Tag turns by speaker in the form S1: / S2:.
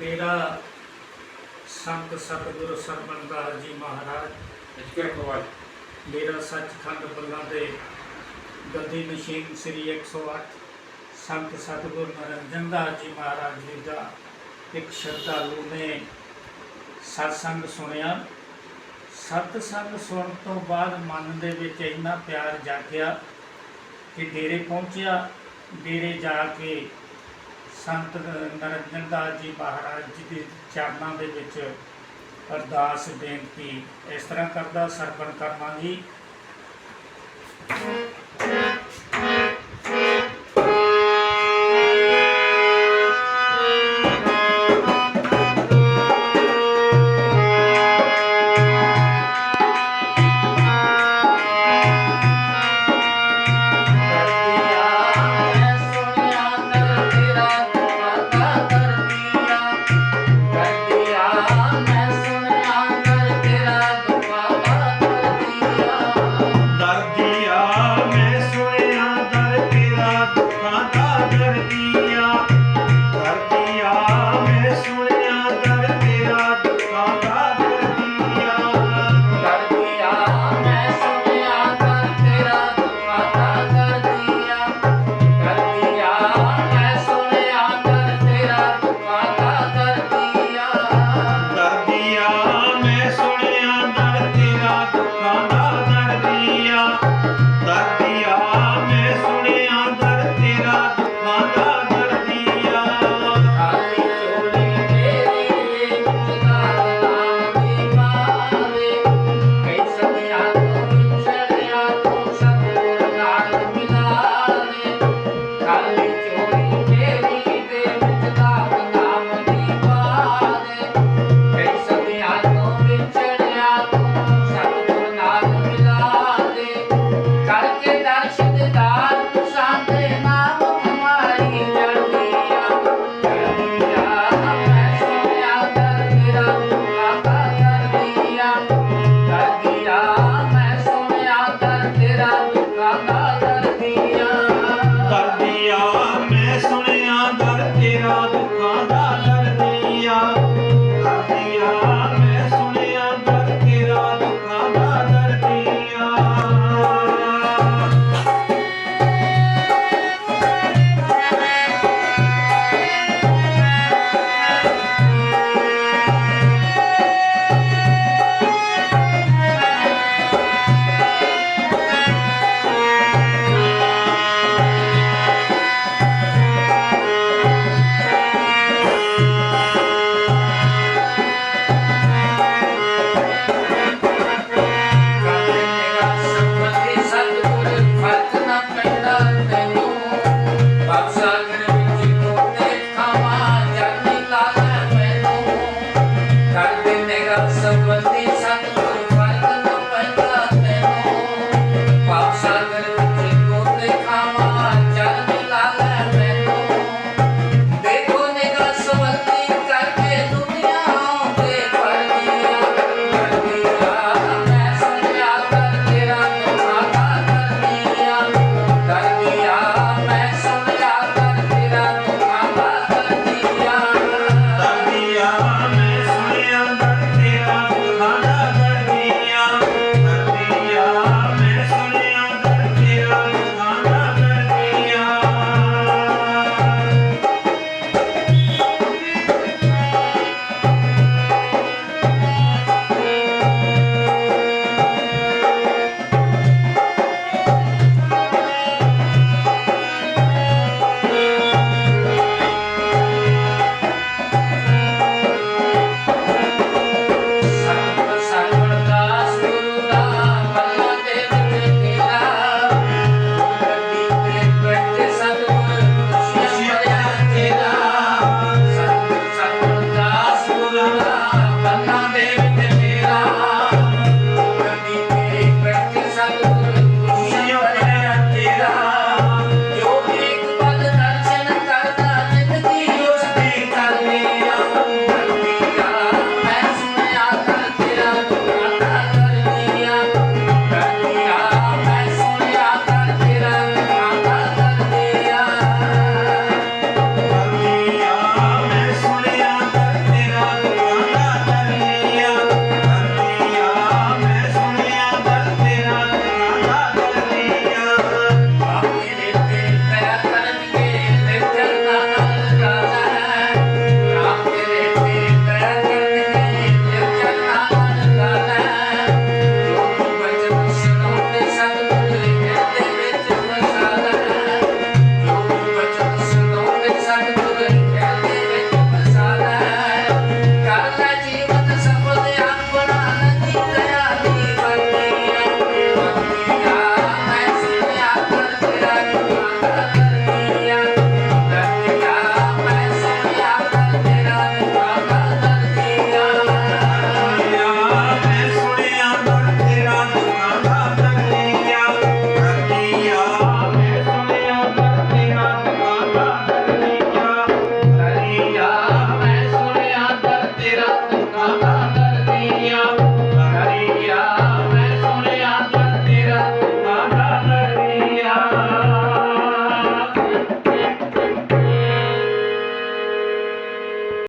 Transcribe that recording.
S1: ਡੇਰਾ ਸੰਤ ਸਤਿਗੁਰੂ ਸਰਬੰਦਾਸ ਜੀ ਮਹਾਰਾਜ।
S2: ਇਸ਼ਕਰ ਪ੍ਰਵਾਜ
S1: ਡੇਰਾ ਸੱਚਖੰਡ ਬੱਲਾ ਦੇ ਗੱਦੀ ਮਸ਼ੀਨ ਸ੍ਰੀ 108 ਸੰਤ ਸਤਿਗੁਰ ਨਰਿੰਦਰ ਦਾਸ ਜੀ ਮਹਾਰਾਜ ਜੀ ਦਾ ਇੱਕ ਸ਼ਰਧਾਲੂ ਨੇ ਸਤਸੰਗ ਸੁਣਿਆ। ਸਤਸੰਗ ਸੁਣਨ ਤੋਂ ਬਾਅਦ ਮਨ ਦੇ ਵਿੱਚ ਇੰਨਾ ਪਿਆਰ ਜਾਗਿਆ ਕਿ ਡੇਰੇ ਪਹੁੰਚਿਆ। ਡੇਰੇ ਜਾ ਕੇ ਸੰਤ ਨਰਿੰਦਰ ਦਾਸ ਜੀ ਮਹਾਰਾਜ ਜੀ ਦੇ ਚਰਨਾਂ ਦੇ ਵਿੱਚ ਅਰਦਾਸ, ਬੇਨਤੀ ਇਸ ਤਰ੍ਹਾਂ ਕਰਦਾ, ਸਰਵਣ ਕਰਮਾਂ ਜੀ Thank you.